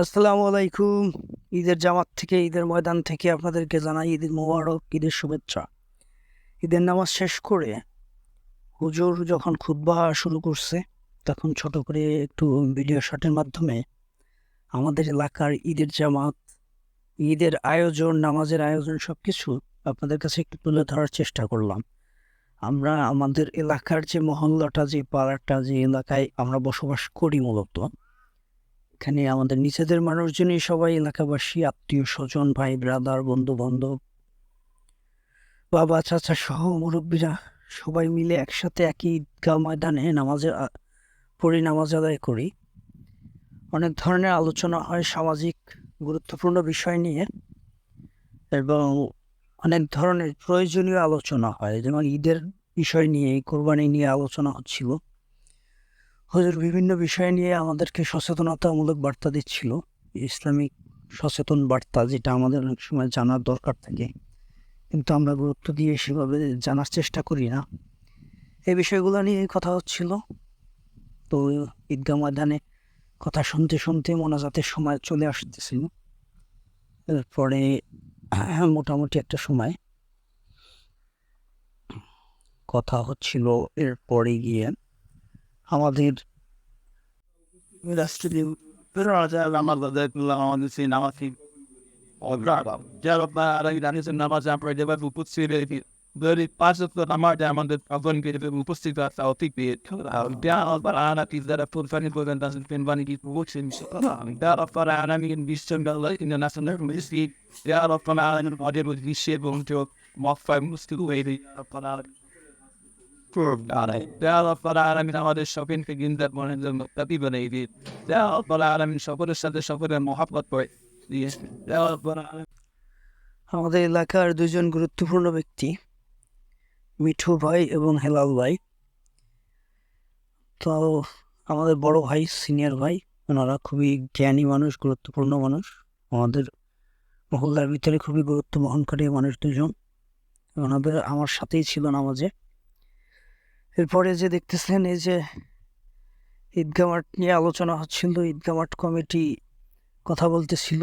আসসালামু আলাইকুম। ঈদের জামাত থেকে, ঈদের ময়দান থেকে আপনাদেরকে জানাই ঈদের মোবারক, ঈদের শুভেচ্ছা। ঈদের নামাজ শেষ করে হুজুর যখন খুতবা শুরু করছে, তখন ছোট করে একটু ভিডিও শটের মাধ্যমে আমাদের এলাকার ঈদের জামাত, ঈদের আয়োজন, নামাজের আয়োজন সব কিছু আপনাদের কাছে একটু তুলে ধরার চেষ্টা করলাম। আমরা আমাদের এলাকার যে মহল্লাটা, যে পাড়াটা, যে এলাকায় আমরা বসবাস করি মূলত এখানে আমাদের নিজেদের মানুষজনই সবাই এলাকাবাসী, আত্মীয় স্বজন, ভাই ব্রাদার বন্ধু বান্ধব বাবা, চাচা সহ মুরব্বীরা সবাই মিলে একসাথে একই ঈদগাহ ময়দানে নামাজে পড়ি নামাজ আদায় করি। অনেক ধরনের আলোচনা হয়, সামাজিক গুরুত্বপূর্ণ বিষয় নিয়ে এবং অনেক ধরনের প্রয়োজনীয় আলোচনা হয়। যেমন ঈদের বিষয় নিয়ে, কোরবানি নিয়ে আলোচনা হচ্ছিল। হুজুর, বিভিন্ন বিষয় নিয়ে আমাদেরকে সচেতনতামূলক বার্তা দিচ্ছিল। ইসলামিক সচেতন বার্তা যেটা আমাদের অনেক সময় জানার দরকার থাকে। কিন্তু আমরা গুরুত্ব দিয়ে সেভাবে জানার চেষ্টা করি না। এই বিষয়গুলো নিয়ে কথা হচ্ছিল। তো ঈদগাহ ময়দানে কথা শুনতে শুনতে মোনাজাতের সময় চলে আসতেছিল। এরপরে মোটামুটি একটা সময় কথা হচ্ছিল। এরপরে গিয়ে আমাদের আমাদের উপস্থিত আমাদের শপিংকে গিন্দার মনের জন্য তাপি বানাই দিই আলমিন সকলের সাথে সকলের মহাপত করে দিয়ে আমাদের এলাকার দুজন গুরুত্বপূর্ণ ব্যক্তি মিঠু ভাই এবং হেলাল ভাই। তো আমাদের বড় ভাই সিনিয়র ভাই ওনারা খুবই জ্ঞানী মানুষ গুরুত্বপূর্ণ মানুষ। আমাদের মহল্লার ভিতরে খুবই গুরুত্ব বহনকারী মানুষ দুজন। ওনাদের আমার সাথেই ছিল নামাজে এরপরে যে দেখতেছেন, এই যে ঈদগাহ মাঠ নিয়ে আলোচনা হচ্ছিল। ঈদগা মাঠ কমিটি কথা বলতেছিল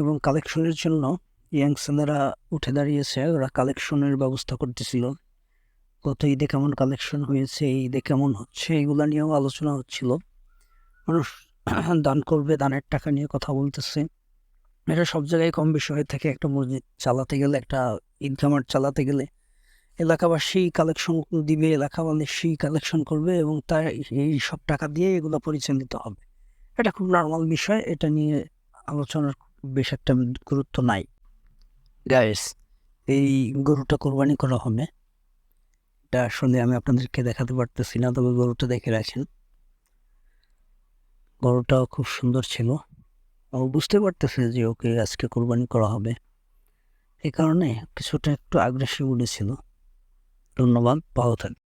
এবং কালেকশনের জন্য ইয়াং ছেলেরা উঠে দাঁড়িয়েছে। ওরা কালেকশনের ব্যবস্থা করতেছিল। গত ঈদে কেমন কালেকশন হয়েছে এই ঈদে কেমন হচ্ছে, এগুলা নিয়েও আলোচনা হচ্ছিল। মানুষ দান করবে, দানের টাকা নিয়ে কথা বলতেছে। এটা সব জায়গায় কম বেশি হয়ে থাকে। একটা মসজিদ চালাতে গেলে, একটা ঈদগাহ মাঠ চালাতে গেলে এলাকাবাসী কালেকশন দিবে, এলাকাবাসী কালেকশন করবে এবং তার এই সব টাকা দিয়ে এগুলো পরিচালিত হবে। এটা খুব নর্মাল বিষয়, এটা নিয়ে আলোচনার বেশ একটা গুরুত্ব নাই। গাইস এই গরুটা কোরবানি করা হবে। এটা আসলে আমি আপনাদেরকে দেখাতে পারতেছি না, তবে গরুটা দেখে রাখেন। গরুটাও খুব সুন্দর ছিল। ও বুঝতে পারতেছে যে ওকে আজকে কোরবানি করা হবে। এই কারণে কিছুটা একটু আগ্রাসী বলেছিল। ধন্যবাদ ভালো থাকবেন।